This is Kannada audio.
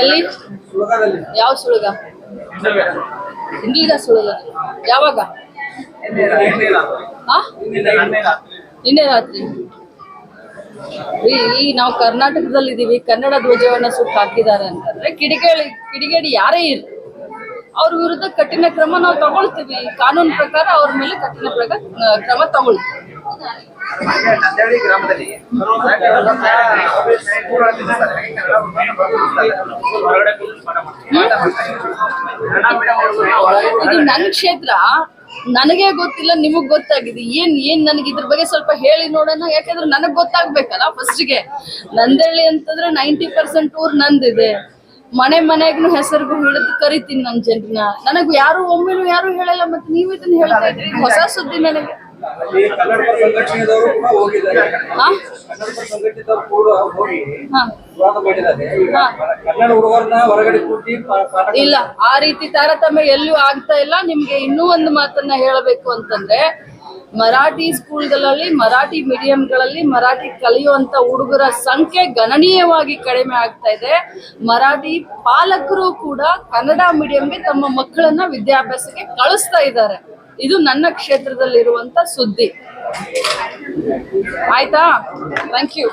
ಎಲ್ಲಿ? ಯಾವ ಸುಳುಗ ಇಂಗ್ಲಿಗ ಸುಳುಗ ಯಾವಾಗ? ನಿನ್ನೆ ರಾತ್ರಿ. ಈ ನಾವು ಕರ್ನಾಟಕದಲ್ಲಿ ಇದೀವಿ ಕನ್ನಡ ಧ್ವಜವನ್ನ ಸುಟ್ಟು ಹಾಕಿದ್ದಾರೆ ಅಂತಂದ್ರೆ ಕಿಡಿಗೇಡಿ ಕಿಡಿಗೇಡಿ ಯಾರೇ ಇರಲಿ ಅವ್ರ ವಿರುದ್ಧ ಕಠಿಣ ಕ್ರಮ ನಾವು ತಗೊಳ್ತೀವಿ. ಕಾನೂನು ಪ್ರಕಾರ ಅವ್ರ ಮೇಲೆ ಕಠಿಣ ಪ್ರಕಾರ ಕ್ರಮ ತಗೊಳ್ತೀವಿ. ನಂದೇಳಿ ಗ್ರಾಮದಲ್ಲಿ ಇದು ನನ್ನ ಕ್ಷೇತ್ರ. ನನಗೆ ಗೊತ್ತಿಲ್ಲ, ನಿಮಗ್ ಗೊತ್ತಾಗಿದೆ. ಏನ್ ಏನ್ ನನಗೆ ಇದ್ರ ಬಗ್ಗೆ ಸ್ವಲ್ಪ ಹೇಳಿ ನೋಡೋಣ. ಯಾಕಂದ್ರೆ ನನಗ್ ಗೊತ್ತಾಗ್ಬೇಕಲ್ಲ ಫಸ್ಟ್ಗೆ ನಂದೇಳಿ ಅಂತಂದ್ರೆ ನೈಂಟಿ ಪರ್ಸೆಂಟ್ ಊರ್ ನಂದಿದೆ. ಮನೆ ಮನೆಗೂ ಹೆಸರಿಗೂ ಹಿಡಿದು ಕರಿತೀನಿ ನನ್ ಜನರನ್ನ. ನನಗ್ ಯಾರು, ಒಮ್ಮೆನೂ ಯಾರು ಹೇಳಲ್ಲ, ಮತ್ತೆ ನೀವ್ ಇದನ್ನ ಹೇಳ್ತಾ ಇದ್ರಿ ಹೊಸ ಸುದ್ದಿ ನನಗೆ. ಇಲ್ಲ ಆ ರೀತಿ ತಾರತಮ್ಯ ಎಲ್ಲೂ ಆಗ್ತಾ ಇಲ್ಲ. ನಿಮ್ಗೆ ಇನ್ನೂ ಒಂದು ಮಾತನ್ನ ಹೇಳಬೇಕು ಅಂತಂದ್ರೆ ಮರಾಠಿ ಸ್ಕೂಲ್ಗಳಲ್ಲಿ ಮರಾಠಿ ಮೀಡಿಯಂಗಳಲ್ಲಿ ಮರಾಠಿ ಕಲಿಯುವಂತ ಹುಡುಗರ ಸಂಖ್ಯೆ ಗಣನೀಯವಾಗಿ ಕಡಿಮೆ ಆಗ್ತಾ ಇದೆ. ಮರಾಠಿ ಪಾಲಕರು ಕೂಡ ಕನ್ನಡ ಮೀಡಿಯಂಗೆ ತಮ್ಮ ಮಕ್ಕಳನ್ನ ವಿದ್ಯಾಭ್ಯಾಸಕ್ಕೆ ಕಳಿಸ್ತಾ ಇದ್ದಾರೆ. ಇದು ನನ್ನ ಕ್ಷೇತ್ರದಲ್ಲಿರುವಂತ ಸುದ್ದಿ. ಆಯ್ತಾ? Thank you